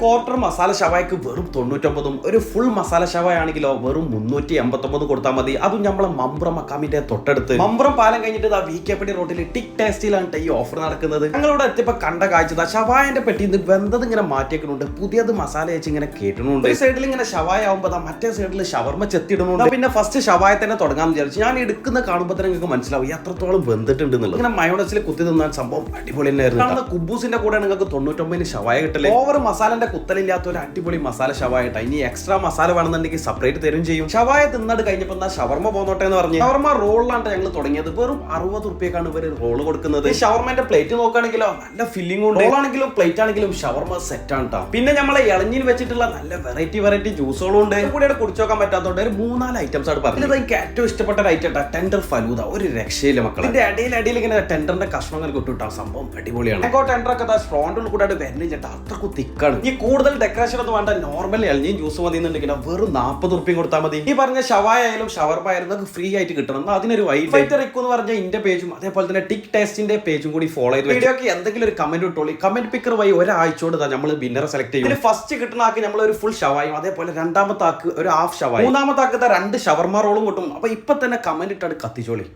Quarter masala ഷവായ്ക്ക് വെറും തൊണ്ണൂറ്റൊമ്പതും ഒരു full masala ഷവായ ആണെങ്കിലോ വെറും മുന്നൂറ്റി എൺപത്തൊമ്പത് കൊടുത്താൽ മതി. അതും നമ്മളെ മമ്പ്രം മക്കാമിന്റെ തൊട്ടടുത്ത്. മമ്പ്രം പാലം കഴിഞ്ഞിട്ട് ആ വി കെ പടി റോഡിൽ ടിക് ടേസ്റ്റിലാണ് ഈ ഓഫർ നടക്കുന്നത്. ഞങ്ങളോട് എത്തിയപ്പോ കണ്ട കാഴ്ച ഷവായന്റെ പെട്ടി വെന്തത് ഇങ്ങനെ മാറ്റിയേക്കുന്നുണ്ട് പുതിയത് മസാല വെച്ച് ഇങ്ങനെ കേട്ടിടുന്നുണ്ട് ഒരു സൈഡിൽ ഇങ്ങനെ ഷവായ ആവുമ്പോൾ മറ്റേ സൈഡിൽ ഷവർമ ചെത്തിയിടുന്നുണ്ട് ദാ പിന്നെ ഫസ്റ്റ് ഷവായ തന്നെ തുടങ്ങാൻ വിചാരിച്ചു. ഞാൻ എടുക്കുന്ന കാണുമ്പോൾ തന്നെ നിങ്ങൾക്ക് മനസ്സിലാവും. എത്രത്തോളം വെന്തിട്ടുണ്ട് എന്നുള്ളത്. ഇങ്ങനെ മയോണസിൽ കുത്തി തിന്നാൻ സംഭവം അടിപൊളി തന്നെയായിരുന്നു കുബൂസിന്റെ കൂടെ നിങ്ങൾക്ക് തൊണ്ണൂറ്റൊമ്പതിന് ഷവായ കിട്ടില്ല? ഓവർ മസാലന്റെ കുത്തലില്ലാത്ത ഒരു അടിപൊളി മസാല ഷവായ ഇനി എക്സ്ട്രാ മസാല വേണമെന്നുണ്ടെങ്കിൽ സെപ്പറേറ്റ് തരും ചെയ്യും. ഷവായ തിന്നട് കഴിഞ്ഞപ്പോൾ എന്നാ ഷവർമ പോന്നോട്ടെ എന്ന് പറഞ്ഞു. ഷവർമ റോളിലാണ് ഞങ്ങൾ തുടങ്ങിയത്. വെറും അറുപത് റുപ്യക്കാണ് ഇവർ റോൾ കൊടുക്കുന്നത്. ഷവർമന്റെ പ്ലേറ്റ് നോക്കുകയാണെങ്കിലോ നല്ല ഫില്ലിംഗ് ഉണ്ട്. റോളാണെങ്കിലും പ്ലേറ്റ് ആണെങ്കിലും ഷവർമ സെറ്റ് ആണ് കേട്ടോ പിന്നെ നമ്മളെ ഇളഞ്ഞിൽ വെച്ചിട്ടുള്ള നല്ല വെറൈറ്റി വെറൈറ്റി ജ്യൂസുകളും ഉണ്ട്. കൂടി കൂടെ കുടിച്ചു നോക്കാൻ പറ്റാത്തതുകൊണ്ട് ഒരു മൂന്നാൽ ഐറ്റംസ് ആണ് പറഞ്ഞത് എനിക്ക് ഏറ്റവും ഇഷ്ടപ്പെട്ട ഒരു ഐറ്റം ടെൻഡർ ഫലൂദ. ഒരു രക്ഷയില്ല മക്കൾ ഇതിന്റെ ഇടയിൽ ഇടയിൽ ഇങ്ങനെ ടെൻഡറിന്റെ കഷ്ണങ്ങൾ കൊട്ടിട്ടാ കിട്ടും സംഭവം അടിപൊളിയാണ്. ടെൻഡർ ഒക്കെ ഫ്രോണ്ടിൽ കൂടെ വരുന്ന ചേട്ടാ അത്രക്കും തിക്കാണ്. ഈ കൂടുതൽ ഡെക്കറേഷൻ ഒന്നും വേണ്ട. നോർമൽ ഇളഞ്ഞി ജ്യൂസ് മതി എന്നുണ്ടെങ്കിൽ വെറും നാൽപ്പത് റുപ്യം കൊടുത്താൽ മതി. ഈ പറഞ്ഞ ഷവായ ആയാലും ഷവർമ ആയാലും നമുക്ക് ഫ്രീ ആയിട്ട് കിട്ടണം. എന്നാൽ അതിനൊരു വൈറ്റ് റിക്കു എന്ന് പറഞ്ഞ ഇന്റെ പേജും അതേപോലെ തന്നെ ടിക് ടേസ്റ്റിന്റെ പേജും കൂടി ഫോളോ ചെയ്ത് വീഡിയോക്ക് എന്തെങ്കിലും ഒരു കമന്റ് ഇട്ടോളി. കമന്റ് പിക്കർ വഴി ഒരാഴ്ചയോട് നമ്മൾ വിന്നറെ സെലക്ട് ചെയ്യും. ഫസ്റ്റ് കിട്ടുന്ന ആൾക്ക് നമ്മൾ ഒരു ഫുൾ ഷവായും അതേപോലെ രണ്ടാമത്തെ ആൾക്ക് ഒരു ഹാഫ് ഷവായും മൂന്നാമത്തെ ആൾക്ക് രണ്ട് ഷവർമ റോളും കിട്ടും. അപ്പൊ ഇപ്പൊ തന്നെ കമന്റ് ഇട്ടാണ് കത്തിച്ചോളി.